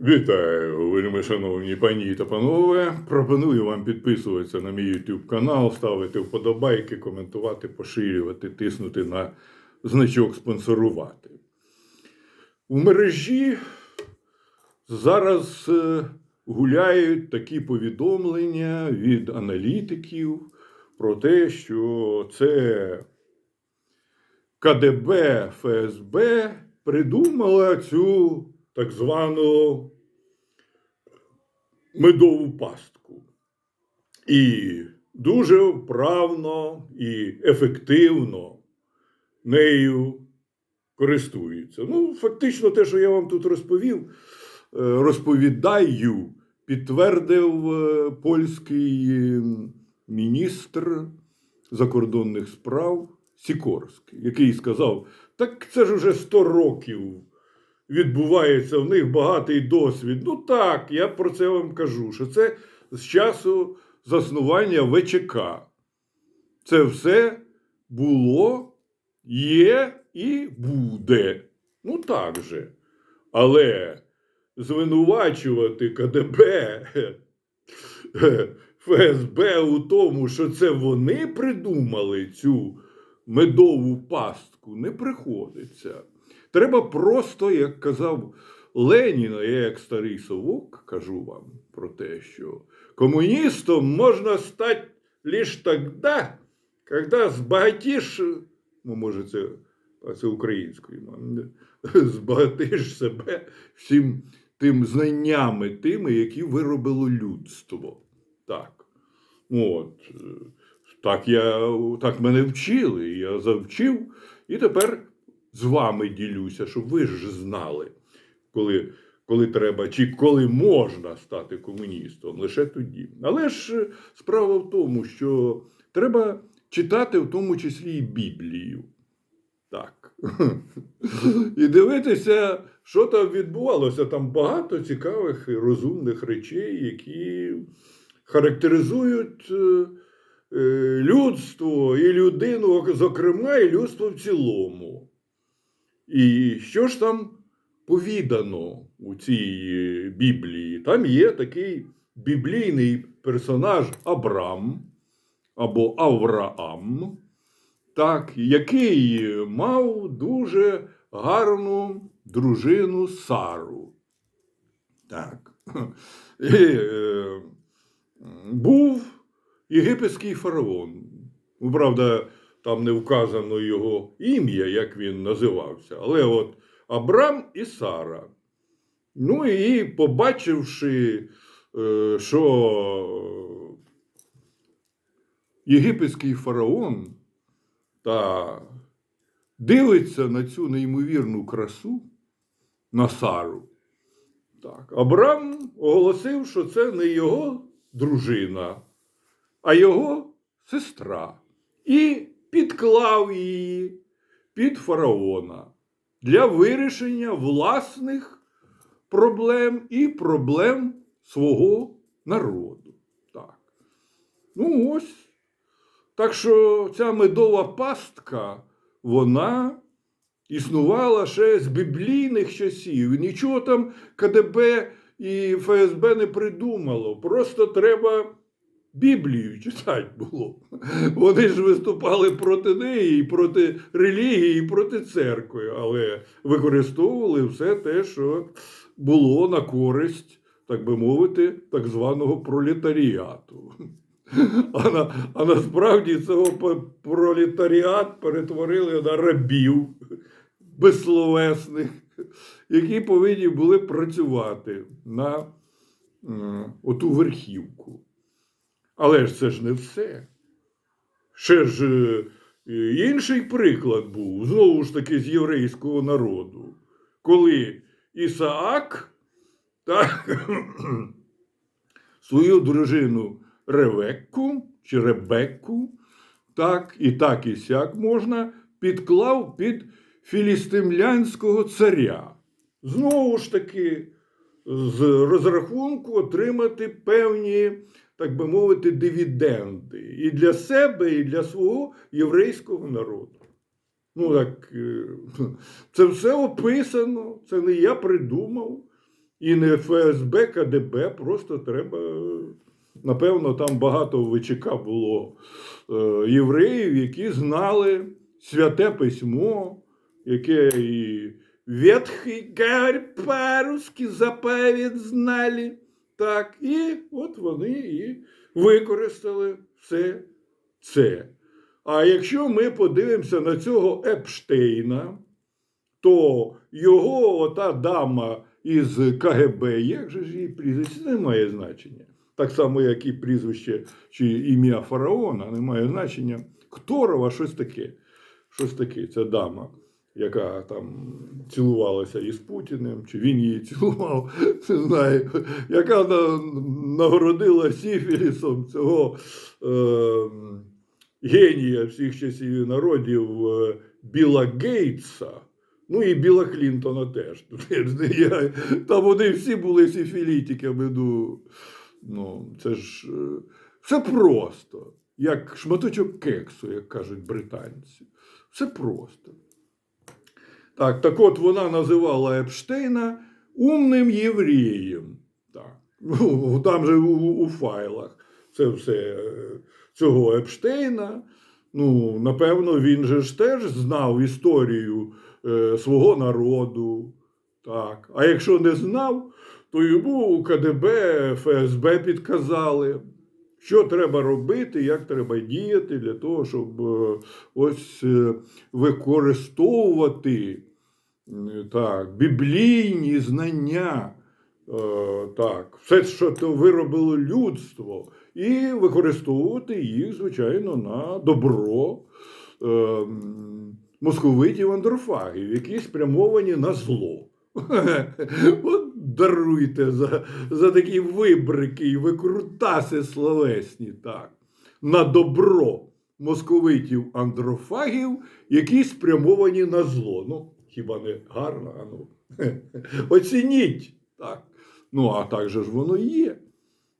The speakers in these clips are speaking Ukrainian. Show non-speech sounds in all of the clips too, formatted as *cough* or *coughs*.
Вітаю, вельми шановні пані та панове. Пропоную вам підписуватися на мій YouTube канал, ставити вподобайки, коментувати, поширювати, тиснути на значок спонсорувати. У мережі зараз е, гуляють такі повідомлення від аналітиків про те, що це КДБ ФСБ придумала цю так звану медову пастку. І дуже вправно і ефективно нею користуються. Ну, фактично, те, що я вам тут розповів, е, розповідаю, підтвердив е, польський міністр закордонних справ Сікорський, який сказав: так це ж уже 100 років відбувається в них багатий досвід. Ну так, я про це вам кажу, що це з часу заснування ВЧК. Це все було, є і буде. Ну так же. Але звинувачувати КДБ *laughs* ФСБ у тому, що це вони придумали цю медову пастку, не приходиться. Треба просто, як казав Ленін, а я як старий совок кажу вам про те, що комуністом можна стати лише тоді, коли збагатиш, ну, може, це, це українською, *laughs* збагатиш себе всім тим знаннями, тими, які виробило людство. Так. От. е, Так, я, так мене вчили, я завчив, і тепер з вами ділюся, щоб ви ж знали, коли, коли треба, чи коли можна стати комуністом, лише тоді. Але ж е, справа в тому, що треба читати в тому числі і Біблію. Так. *laughs* І дивитися, що там відбувалося. Там багато цікавих і розумних речей, які характеризують е, е, людство і людину, зокрема, і людство в цілому. І що ж там повідано у цій е, Біблії? Там є такий біблійний персонаж Абрам або Авраам, так, який мав дуже гарну дружину Сару. Так. *laughs* І, е, був єгипетський фараон. Ну, правда, там не вказано його ім'я, як він називався. Але от Абрам і Сара. Ну і побачивши, е, що єгипетський фараон та дивиться на цю неймовірну красу на Сару. Так, Абрам оголосив, що це не його дружина, а його сестра. І підклав її під фараона для вирішення власних проблем і проблем свого народу. Так. Ну ось. Так що ця медова пастка, вона існувала ще з біблійних часів. Нічого там КДБ і ФСБ не придумало. Просто треба Біблію читати було. Вони ж виступали проти неї, і проти релігії, і проти церкви, але використовували все те, що було на користь, так би мовити, так званого пролетаріату. А, на, а насправді цього пролетаріат перетворили на рабів безсловесних, які повинні були працювати на оту верхівку. Але ж це ж не все. Ще ж е, інший приклад був, знову ж таки, з єврейського народу, коли Ісаак так, *coughs* свою дружину Ревекку чи Ребекку, так і так і сяк можна, підклав під філістимлянського царя. Знову ж таки, з розрахунку отримати певні, так би мовити, дивіденди і для себе, і для свого єврейського народу. Ну так, е, це все описано, це не я придумав. І не ФСБ, КДБ, просто треба. Напевно, там багато ВЧК було е, євреїв, які знали святе письмо, яке і Ветхий по-русски заповідь знали. Так, і от вони і використали все це. А якщо ми подивимося на цього Епштейна, то його ота дама із КГБ, як же ж її прізвище, не має значення. Так само, як і прізвище чи ім'я фараона, не має значення. Кторова щось таке. Щось таке, ця дама, яка там цілувалася із Путіним, чи він її цілував, *laughs* не знаю, яка нагородила Сіфілісом цього е, генія всіх часів і народів е, Біла Гейтса. Ну і Біла Клінтона теж. *laughs* Там вони всі були сифілітиками. Ну, ну це ж все просто. Як шматочок кексу, як кажуть британці. Все просто. Так, так от вона називала Епштейна умним євреєм. Так. Ну, там же у, у файлах це все е, цього Епштейна. Ну, напевно, він же ж теж знав історію е, свого народу. Так. А якщо не знав, то йому КДБ, ФСБ підказали, що треба робити, як треба діяти для того, щоб е, ось е, використовувати так, біблійні знання. Е, Так, все, що то виробило людство, і використовувати їх, звичайно, на добро московитів андрофагів, які спрямовані на зло. *laughs* Даруйте за, за такі вибрики і викрутаси словесні, так, на добро московитів андрофагів, які спрямовані на зло. Ну, хіба не гарно? А ну. *laughs* Оцініть. Так. Ну, а так же ж воно є.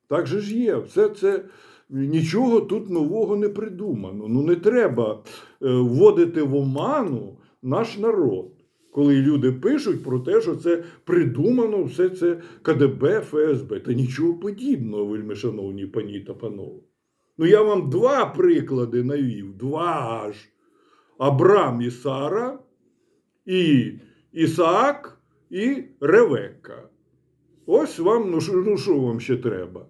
Так же ж є. Все це нічого тут нового не придумано. Ну не треба е, вводити в оману наш народ, коли люди пишуть про те, що це придумано все це КДБ, ФСБ. Та нічого подібного, вельми шановні пані та панове. Ну я вам два приклади навів. Два аж. Абрам і Сара, і Ісаак, і Ревекка. Ось вам, ну що, ну вам ще треба?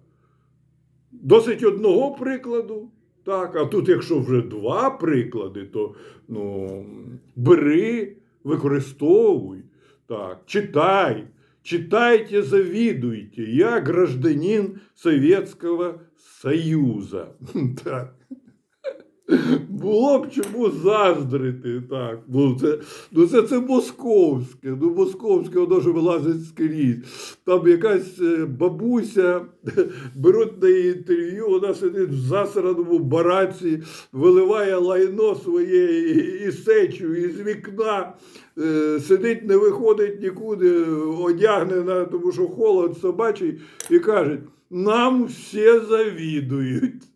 Досить одного прикладу. Так, а тут, якщо вже два приклади, то ну, бери, використовуй, так, читай, читайте, завідуйте. Я гражданин Советского Союза. *laughs* Так. Було б чому заздрити, так. Ну це, ну це, це московське. Ну, московське воно ж вилазить скрізь. Там якась е, бабуся *laughs* беруть на її інтерв'ю, вона сидить в засраному бараці, виливає лайно своє і, і сечу із вікна, е, сидить, не виходить нікуди, одягнена, тому що холод собачий, і каже: нам всі завідують.